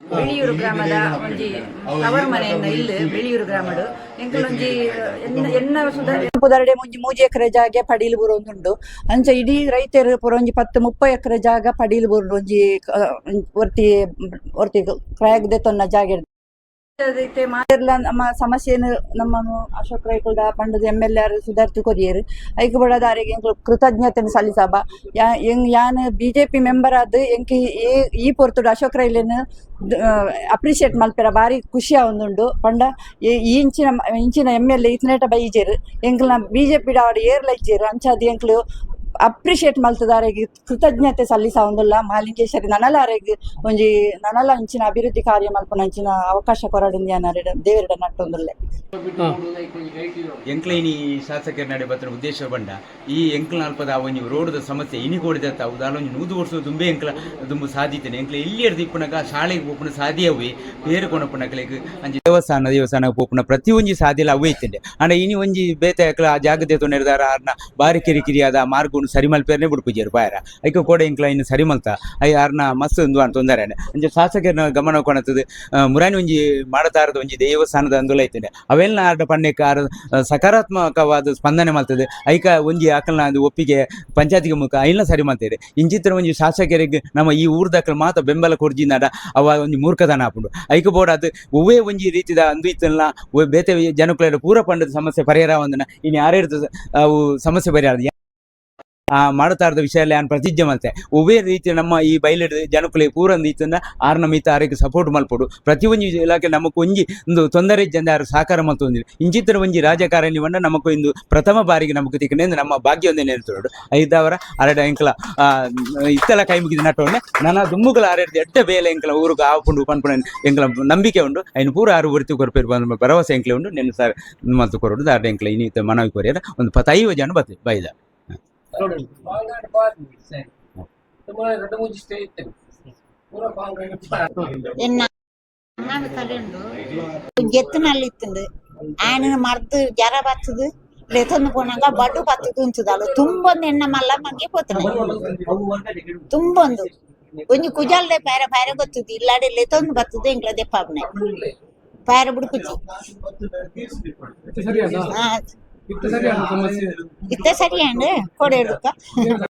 ಬೆಳಿಯೂರು ಗ್ರಾಮದ ಒಂಜಿ ಅವರ ಮನೆಯನ್ನ ಇಲ್ಲಿ ಬೆಳಿಯೂರು ಗ್ರಾಮಡು. ಎಂಕಲೊಂಜಿ ಎನ್ನ ಎನ್ನ ಸುಧಾರ ಪುದರ್ಡೆ ಮುಂಜಿ ಎಕರೆ ಜಾಗೆ ಪಡೀಲು ಬುರೊಂದುಂಡು ಅಂಚ ಇಡೀ ರೈತರು ಪುರೊಂಜಿ ಪತ್ತು ಮುಪ್ಪ ಎಕರೆ ಜಾಗ ಪಡೀಲು ಒಂಜಿ ಅಹ್, ಒರ್ತಿ ಒರ್ತಿ ಕ್ರಾಯಗ್ದೆ ತೊನ್ನ ಜಾಗೆ ನಮ್ಮ ಸಮಸ್ಯೆನು ನಮ್ಮ ಅಶೋಕ್ ರೈಕುಲ್ದ ಪಂಡದ ಎಂ ಎಲ್ ಆರ್ ಸುಧಾರ್ಥ ಕೊರಿಯರ್. ಐಕ್ ಕೃತಜ್ಞತೆ ಸಲ್ಲಿಸಬ? ಯಾನ್ ಬಿ ಜೆ ಪಿ ಮೆಂಬರ್ ಆದ್ ಎಂಕಿ ಈ ಪೊರ್ತುಡು ಅಶೋಕ್ ರೈಲೇನು ಅಪ್ರಿಷಿಯೇಟ್ ಮಲ್ಪೆರ ಬಾರಿ ಖುಷಿ ಆವೊಂದುಂಡು ಪಂಡ, ಈ ಇಂಚಿನ ಇಂಚಿನ ಎಂ ಎಲ್ ಎ ಇತ್ನೇಟ ಬೈಜೇರು. ಎಂಕ್ಲ ಬಿ ಜೆ ಪಿ ದಾವಡ್ ಏರ್ಲ ಇಜ್ಜೇರು ಅಂಚಾದ ಎಂಕ್ಲು ಅಪ್ರಿಷಿಯೇಟ್ ಮಲ್ತದಾರೆಗ್ ಕೃತಜ್ಞತೆ ಸಲ್ಲಿಸ ಒಂದುಲ್ಲ. ಮಾಲಿಂಗೇಶ್ವರಿ ನನಲಾರೆಗ್ ಒಂಜಿ ನನಲ ಅಂಚಿನ ಅಭಿವೃದ್ಧಿ ಕಾರ್ಯ ಮಲ್ಪನ ಇಂಚಿನ ಅವಕಾಶ ಕೊರಡಿಂದ ಯಾನಾರೆಡ ದೇವರಿಡ ನಟ್ಟೊಂದುಲ್ಲೆ. ಎಂಕ್ಲೈನಿ ಶಾಸಕರ ನಡೆ ಬತ್ತಿನ ಉದ್ದೇಶ ಬಂಡ ಈ ಎಂಕ್ಲ ಅಲ್ಪದ ಅವನಿ ರೋಡ್ದ ಸಮಸ್ಯೆ ಇನಿ ಕೊಡಿದತ್ತ ಉದಾಹರಣೆ ನೂದು ವರ್ಷ ತುಂಬೆ ಎಂಕ್ಲ ದುಂಬು ಸಾಧ್ಯತೆ ಎಂಕ್ಲ ಇಲ್ಲಿಯರ್ದು ಇಪ್ಪನಕ ಶಾಲೆಗೆ ಪೋಪುನ ಸಾಧಿಯವೇ ಬೇರೆ ಕೊಣಪುನಕ್ಲೆಗ್ ಅಂಜಿ ದೇವಸ್ಥಾನ ದೇವಸ್ಥಾನ ಪೋಪುನ ಪ್ರತಿ ಒಂಜಿ ಸಾಧಿಲ ಅವೇ ಇತ್ತಂಡೆ. ಅಂಡ ಇನಿ ಒಂಜಿ ಬೇತೆ ಅಕ್ಲ ಆ ಜಾಗದೆ ತೊಂದಿರ್ದಾರ ಆರ್ನ ಬಾರಿ ಕಿರಿಕಿರಿ ಆದ ಮಾರ್ಗುನು ಸರಿ ಮಲ್ಪೇರ್ನೆ ಬಿಡ್ಪುಜೇರು ಬಾಯರ. ಐಕ ಕೋಡೆ ಎಂಕ್ಲ ಇನ್ನು ಸರಿಮಲ್ತ. ಐ ಆರ್ನ ಮಸ್ತ್ ಒಂದು ಅಂತ ತೊಂದರೆ ಅಂಜೆ ಶಾಸಕರನ ಗಮನ ಕೊಣತದು. ಮುರಾನಿ ಒಂಜಿ ಮಾಡತಾರದ ಒಂಜಿ ದೇವಸ್ಥಾನದ ಅಂದುಲ ಐತಂಡೆ ಅವೆಲ್ಲ ಆರ್ಡ ಪಂಡೆಕ ಆರ್ ಸಕಾರಾತ್ಮಕವಾದ ಸ್ಪಂದನೆ ಮಾಡ್ತದೆ. ಐಕ ಒಂಜಿ ಆಕಲ್ನ ಅದು ಒಪ್ಪಿಗೆ ಪಂಚಾಯತಿಗೆ ಮುಖ ಐಲ್ನ ಸರಿ ಮಾಡ್ತೇವೆ ಇಂಚಿತ್ರ ಒಂಜಿ ಶಾಸಕರಿಗೆ ನಮ್ಮ ಈ ಊರ್ದಕ್ಕಲ್ ಮಾತ ಬೆಂಬಲ ಕೊಡ್ಜಿನಾಡ ಅವ ಒಂಜಿ ಮೂರ್ಖತನ ಆಪುಂಡು. ಐಕ ಬೋಡ ಅದು ಒವ್ವೇ ಒಂಜಿ ರೀತಿದ ಅಂದು ಇತ್ತಲ್ಲ ಬೇತೆ ಜನಕುಲ ಪೂರ ಪಂಡದ ಸಮಸ್ಯೆ ಪರಿಹಾರ ಒಂದನ. ಇನ್ನು ಯಾರ್ಯಾರ್ದು ಅವು ಸಮಸ್ಯೆ ಪರಿಹಾರ. ಮಾಡ್ತಾ ಇರೋದ ವಿಷಯ ನಾನು ಪ್ರತಿಜ್ಞೆ ಮಾಡ್ತೆ. ಉಭಯ ರೀತಿ ನಮ್ಮ ಈ ಬಯಲು ಜನಕುಲೆ ಪೂರ ಇತ್ತಂದ ಆರ್ ನಮಿತ ಆರೋಗ್ಯ ಸಪೋರ್ಟ್ ಮಲ್ಪಡು ಪ್ರತಿಯೊಂದು ಇಲಾಖೆ ನಮಕ್ ಒಂಜಿ ಒಂದು ತೊಂದರೆ ಜನ ಯಾರು ಸಹಕಾರ ಒಂದಿಲ್ಲ. ಇಂಚಿತ್ರ ಒಂಜಿ ರಾಜಕಾರಣಿ ಬಂಡ ಇಂದು ಪ್ರಥಮ ಬಾರಿಗೆ ನಮಕ್ ತಿಕ್ಕನೆ ನಮ್ಮ ಭಾಗ್ಯ ಒಂದೇ ನೆನೆತೋಡು ಐದವರ ಅರಡ ಎಂಕಲ ಇತ್ತಲ ಕೈ ಮುಗಿದ ನಟೋನೆ ನನ್ನ ದುಮ್ಮುಗಳ ಆರಡ್ದು ಎಡ್ಡ ಬೇಲೆ ಎಂಕಲ ಊರಿಗೆ ಆಪುಂಡು ಪನ್ಪುಣ ಎಂಕಲ ನಂಬಿಕೆ ಉಂಡು. ಐನು ಪೂರ ಆರು ಬರ್ತಿ ಕೊರಪೇರು ಬಂದ ಭರವಸೆ ಎಂಕ್ಲೆ ಉಂಡು. ನೆನೆ ಸರ್ ಮತ್ತು ಕೊರೋಡು ದಾಟ ಎಂಕ್ಲ ಇನ್ನಿತ ಮನವಿ ಕೊರಿಯರ ಒಂದು ಪತ್ತೈವ ಜನ ಬತ್ತೆ ಬೈದ. చూడండి పాల్గొండ పార్టీ సరే तुम्हाला రెండు మూడు స్టే ఇస్తారు పూర్వ పాల్గొండ పార్టీ ಅನ್ನಾದ ತಗೊಂಡು ಗೆತ್ತಿನಲ್ಲಿ ಇತ್ತಂದು ಆಯನ ಮರ್ದು ಜ್ವರ ಬರ್ತದೆ. ಎತ್ತೊಂದು ಪೋನಾಗ ಬಡ್ಡು ಬರ್ತದೆ ಉಂಚುದಾಳು ತುಂಬೊಂದು ಎಣ್ಣ ಮಲ್ಲ ಮಂಗಿ ಪೋತನೆ ತುಂಬೊಂದು. ಒಂಜಿ ಕುಜಲ್ದೆ ಪೈರ ಪೈರ ಗೊತ್ತಿದ್ದು ಇಲ್ಲಾಡಿ ಲೆತೊಂದು ಬರ್ತದೆ ಇಂಕ್ಲ ದೆಪ್ಪಾಗ್ನೆ ಪೈರ ಬಿಡುಕುಜಿ ಇತ್ತು ಸರಿ ಅಲ್ಲ ಸಮಸ್ಯೆ ಇತ್ತೆ ಸರಿ ಅಂಡ್ ಕೊಡೆ